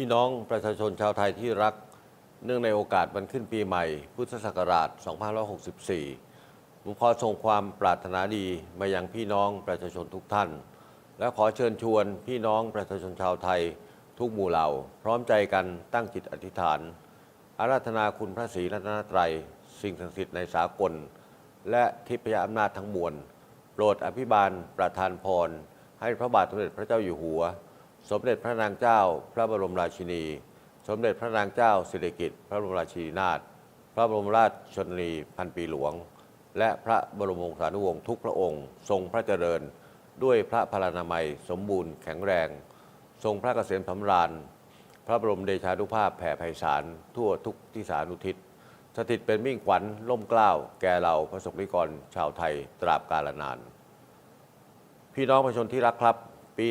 พี่น้องประชาชนชาวไทยที่รัก เนื่องในโอกาสวันขึ้นปีใหม่ พุทธศักราช 2564 ผมขอส่งความปรารถนาดีมายังพี่น้องประชาชนทุกท่าน และขอเชิญชวนพี่น้องประชาชนชาวไทยทุกหมู่เหล่า พร้อมใจกันตั้งจิตอธิษฐาน อาราธนาคุณพระศรีรัตนตรัย สิ่งศักดิ์สิทธิ์ในสากล และทิพยอำนาจทั้งมวลโปรดอภิบาลประทานพร ให้พระบาทสมเด็จพระเจ้าอยู่หัว สมเด็จพระนางเจ้า พระบรมราชินี สมเด็จพระนางเจ้าสิริกิติ์พระบรมราชินีนาถพระบรมราชชนนีพันปีหลวง และพระบรมวงศานุวงศ์ทุกพระองค์ ทรงพระเจริญ ด้วยพระพลานามัยสมบูรณ์แข็งแรง ทรงพระเกษมสำราญ พระบรมเดชานุภาพแผ่ไพศาลทั่วทุกทิศานุทิศสถิตเป็นมิ่งขวัญล่มเกล้าแก่เราพระสงฆ์นิกรชาวไทยตราบกาลนาน พี่น้องประชาชนที่รักครับ ปี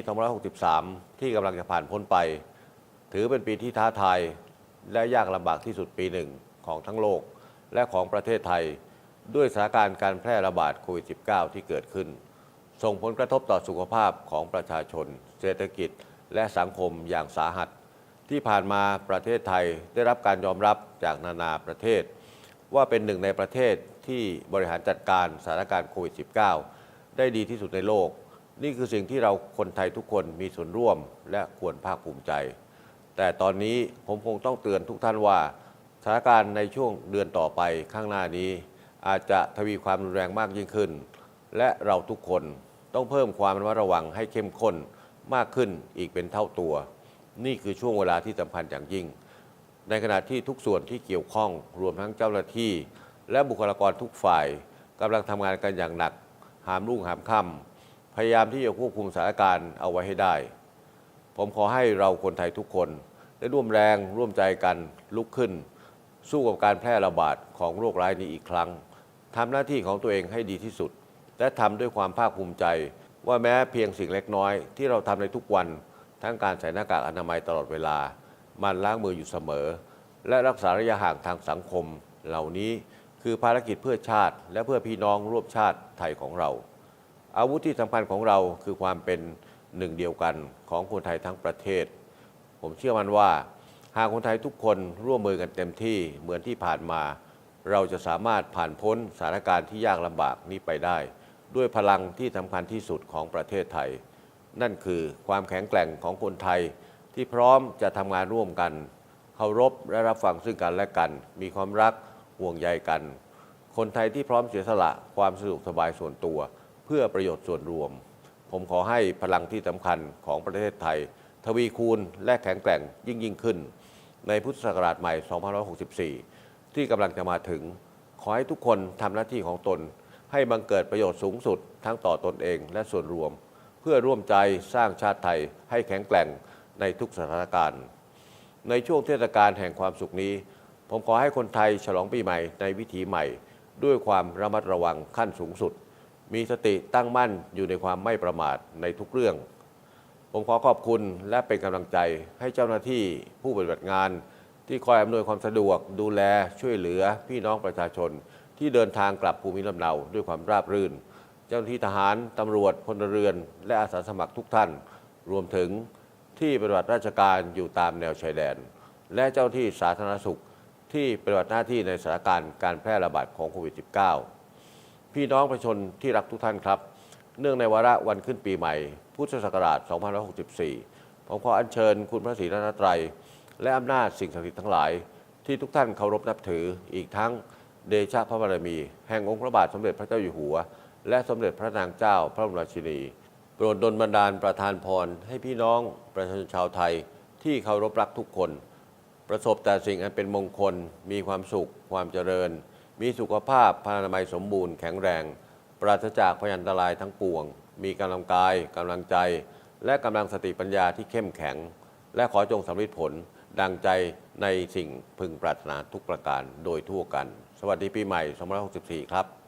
2563 ที่กำลังจะผ่านพ้นไป ถือเป็นปีที่ท้าทายและยากลำบากที่สุดปีหนึ่งของทั้งโลกและของประเทศไทย ด้วยสถานการณ์การแพร่ระบาดโควิด -19 ที่เกิดขึ้น ส่งผลกระทบต่อสุขภาพของประชาชน เศรษฐกิจ และสังคมอย่างสาหัส ที่ผ่านมาประเทศไทยได้รับการยอมรับจากนานาประเทศ ว่าเป็นหนึ่งในประเทศที่บริหารจัดการสถานการณ์โควิด -19 ได้ดีที่สุดในโลก นี่คือสิ่งที่เราคนไทยทุกคนมีส่วนร่วมและควรภาคภูมิใจ แต่ตอนนี้ผมคงต้องเตือนทุกท่านว่าสถานการณ์ในช่วงเดือนต่อไปข้างหน้านี้ อาจจะทวีความรุนแรงมากยิ่งขึ้น และเราทุกคนต้องเพิ่มความระมัดระวังให้เข้มข้นมากขึ้นอีกเป็นเท่าตัว นี่คือช่วงเวลาที่สำคัญอย่างยิ่ง ในขณะที่ทุกส่วนที่เกี่ยวข้องรวมทั้งเจ้าหน้าที่ และบุคลากรทุกฝ่ายกำลังทำงานกันอย่างหนัก หามรุ่งหามค่ำ พยายามที่จะควบคุมสถานการณ์เอาไว้ให้ได้ ผมขอให้เราคนไทยทุกคน ได้ร่วมแรงร่วมใจกันลุกขึ้น สู้กับการแพร่ระบาดของโรคร้ายนี้อีกครั้งทำหน้าที่ของตัวเองให้ดีที่สุด และทำด้วยความภาคภูมิใจ ว่าแม้เพียงสิ่งเล็กน้อย ที่เราทำในทุกวัน ทั้งการใส่หน้ากากอนามัยตลอดเวลา มันล้างมืออยู่เสมอ และรักษาระยะห่างทางสังคมเหล่านี้คือภารกิจเพื่อชาติ และเพื่อพี่น้องร่วมชาติไทยของเรา อาวุธที่สำคัญของเราคือความเป็นหนึ่งเดียวกันของคนไทยทั้งประเทศ ผมเชื่อมั่นว่า หากคนไทยทุกคนร่วมมือกันเต็มที่เหมือนที่ผ่านมา เราจะสามารถผ่านพ้นสถานการณ์ที่ยากลำบากนี้ไปได้ ด้วยพลังที่สำคัญที่สุดของประเทศไทย นั่นคือความแข็งแกร่งของคนไทยที่พร้อมจะทำงานร่วมกันเคารพและรับฟังซึ่งกันและกัน มีความรักห่วงใยกัน คนไทยที่พร้อมเสียสละความสะดวกสบายส่วนตัว เพื่อประโยชน์ส่วนรวม ผมขอให้พลังที่สำคัญของประเทศไทย ทวีคูณและแข็งแกร่งยิ่งยิ่งขึ้น ในพุทธศักราชใหม่ 2564 ที่กำลังจะมาถึง ขอให้ทุกคนทำหน้าที่ของตน ให้บังเกิดประโยชน์สูงสุด ทั้งต่อตนเองและส่วนรวม เพื่อร่วมใจสร้างชาติไทยให้แข็งแกร่งในทุกสถานการณ์ ในช่วงเทศกาลแห่งความสุขนี้ ผมขอให้คนไทยฉลองปีใหม่ในวิถีใหม่ ด้วยความระมัดระวังขั้นสูงสุด มีสติตั้งมั่นอยู่ในความไม่ประมาทในทุกเรื่อง ผมขอขอบคุณและเป็นกำลังใจให้เจ้าหน้าที่ผู้ปฏิบัติงาน ที่คอยอำนวยความสะดวก ดูแลช่วยเหลือพี่น้องประชาชน ที่เดินทางกลับภูมิลำเนาด้วยความราบรื่น เจ้าหน้าที่ทหารตำรวจพลเรือน และอาสาสมัครทุกท่าน รวมถึงที่ปฏิบัติราชการอยู่ตามแนวชายแดน และเจ้าหน้าที่สาธารณสุขที่ปฏิบัติหน้าที่ในสถานการณ์การแพร่ระบาดของโควิด -19 พี่น้องประชาชนที่รักทุกท่านครับ เนื่องในวาระวันขึ้นปีใหม่ พุทธศักราช 2564 ผมขออัญเชิญคุณพระศรีรัตนตรัย และอำนาจสิ่งศักดิ์สิทธิ์ทั้งหลาย ที่ทุกท่านเคารพนับถืออีกทั้งเดชะพระบารมี แห่งองค์พระบาทสมเด็จพระเจ้าอยู่หัว และสมเด็จพระนางเจ้าพระบรมราชินี โปรดดลบันดาลประทานพร ให้พี่น้องประชาชนชาวไทยที่เคารพรักทุกคน ประสบแต่สิ่งอันเป็นมงคลมีความสุข ความเจริญ มีสุขภาพพลานามัยสมบูรณ์แข็งแรง ปราศจากพยันตรายทั้งปวง มีกำลังกายกำลังใจ และกำลังสติปัญญาที่เข้มแข็ง และขอจงสำเร็จผลดังใจในสิ่งพึงปรารถนาทุกประการโดยทั่วกัน สวัสดีปีใหม่ 2564 ครับ